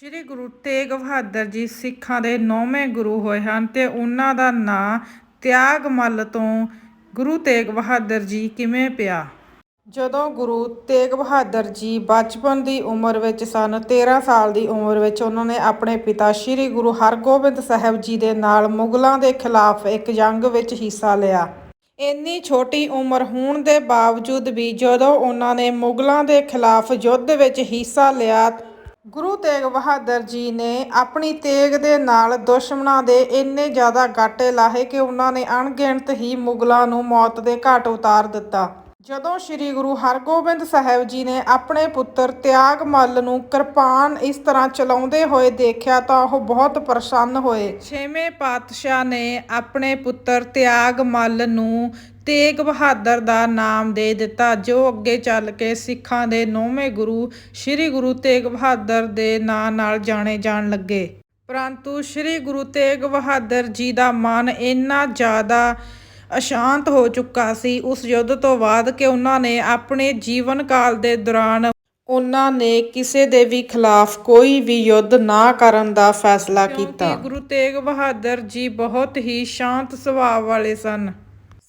ਸ੍ਰੀ ਗੁਰੂ ਤੇਗ ਬਹਾਦਰ ਜੀ ਸਿੱਖਾਂ ਦੇ ਨੌਵੇਂ ਗੁਰੂ ਹੋਏ ਹਨ ਤੇ ਉਹਨਾਂ ਦਾ ਨਾਂ ਤਿਆਗਮੱਲ ਤੋਂ ਗੁਰੂ ਤੇਗ ਬਹਾਦਰ ਜੀ ਕਿਵੇਂ ਪਿਆ? ਜਦੋਂ ਗੁਰੂ ਤੇਗ ਬਹਾਦਰ ਜੀ ਬਚਪਨ ਦੀ ਉਮਰ ਵਿੱਚ ਸਨ 13 ਸਾਲ ਦੀ ਉਮਰ ਵਿੱਚ ਉਹਨਾਂ ਨੇ ਆਪਣੇ ਪਿਤਾ ਸ੍ਰੀ ਗੁਰੂ ਹਰਗੋਬਿੰਦ ਸਾਹਿਬ ਜੀ ਦੇ ਨਾਲ ਮੁਗਲਾਂ ਦੇ ਖਿਲਾਫ ਇੱਕ ਜੰਗ ਵਿੱਚ ਹਿੱਸਾ ਲਿਆ। ਇੰਨੀ ਛੋਟੀ ਉਮਰ ਹੋਣ ਦੇ ਬਾਵਜੂਦ ਵੀ ਜਦੋਂ ਉਹਨਾਂ ਨੇ ਮੁਗਲਾਂ ਦੇ ਖਿਲਾਫ ਯੁੱਧ ਵਿੱਚ ਹਿੱਸਾ ਲਿਆ ਗੁਰੂ ਤੇਗ ਬਹਾਦਰ ਜੀ ਨੇ ਆਪਣੀ ਤੇਗ ਦੇ ਨਾਲ ਦੁਸ਼ਮਣਾਂ ਦੇ ਇੰਨੇ ਜ਼ਿਆਦਾ ਗਾਟੇ ਲਾਹੇ ਕਿ ਉਹਨਾਂ ਨੇ ਅਣਗਿਣਤ ਹੀ ਮੁਗਲਾਂ ਨੂੰ ਮੌਤ ਦੇ ਘਾਟ ਉਤਾਰ ਦਿੱਤਾ। ਜਦੋਂ ਸ੍ਰੀ ਗੁਰੂ ਹਰਗੋਬਿੰਦ ਸਾਹਿਬ ਜੀ ਨੇ ਆਪਣੇ ਪੁੱਤਰ ਤਿਆਗ ਮੱਲ ਨੂੰ ਕਿਰਪਾਨ ਇਸ ਤਰ੍ਹਾਂ ਚਲਾਉਂਦੇ ਹੋਏ ਦੇਖਿਆ ਤਾਂ ਉਹ ਬਹੁਤ ਪ੍ਰਸੰਨ ਹੋਏ। ਛੇਵੇਂ ਪਾਤਸ਼ਾਹ ਨੇ ਆਪਣੇ ਪੁੱਤਰ ਤਿਆਗ ਮੱਲ ਨੂੰ ਤੇਗ ਬਹਾਦਰ ਦਾ ਨਾਮ ਦੇ ਦਿੱਤਾ ਜੋ ਅੱਗੇ ਚੱਲ ਕੇ ਸਿੱਖਾਂ ਦੇ ਨੌਵੇਂ ਗੁਰੂ ਸ੍ਰੀ ਗੁਰੂ ਤੇਗ ਬਹਾਦਰ ਦੇ ਨਾਂ ਨਾਲ ਜਾਣੇ ਜਾਣ ਲੱਗੇ। ਪਰੰਤੂ ਸ੍ਰੀ ਗੁਰੂ ਤੇਗ ਬਹਾਦਰ ਜੀ ਦਾ ਮਨ ਇੰਨਾ ਜ਼ਿਆਦਾ ਅਸ਼ਾਂਤ ਹੋ ਚੁੱਕਾ ਸੀ ਉਸ ਯੁੱਧ ਤੋਂ ਬਾਅਦ ਕਿ ਉਹਨਾਂ ਨੇ ਆਪਣੇ ਜੀਵਨ ਕਾਲ ਦੇ ਦੌਰਾਨ ਉਹਨਾਂ ਨੇ ਕਿਸੇ ਦੇ ਵੀ ਖਿਲਾਫ ਕੋਈ ਵੀ ਯੁੱਧ ਨਾ ਕਰਨ ਦਾ ਫੈਸਲਾ ਕੀਤਾ। ਗੁਰੂ ਤੇਗ ਬਹਾਦਰ ਜੀ ਬਹੁਤ ਹੀ ਸ਼ਾਂਤ ਸੁਭਾਅ ਵਾਲੇ ਸਨ।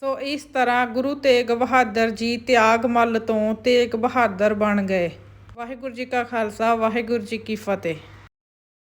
ਸੋ ਇਸ ਤਰ੍ਹਾਂ ਗੁਰੂ ਤੇਗ ਬਹਾਦਰ ਜੀ ਤਿਆਗ ਮੱਲ ਤੋਂ ਤੇਗ ਬਹਾਦਰ ਬਣ ਗਏ। ਵਾਹਿਗੁਰੂ ਜੀ ਕਾ ਖਾਲਸਾ, ਵਾਹਿਗੁਰੂ ਜੀ ਕੀ ਫਤਿਹ।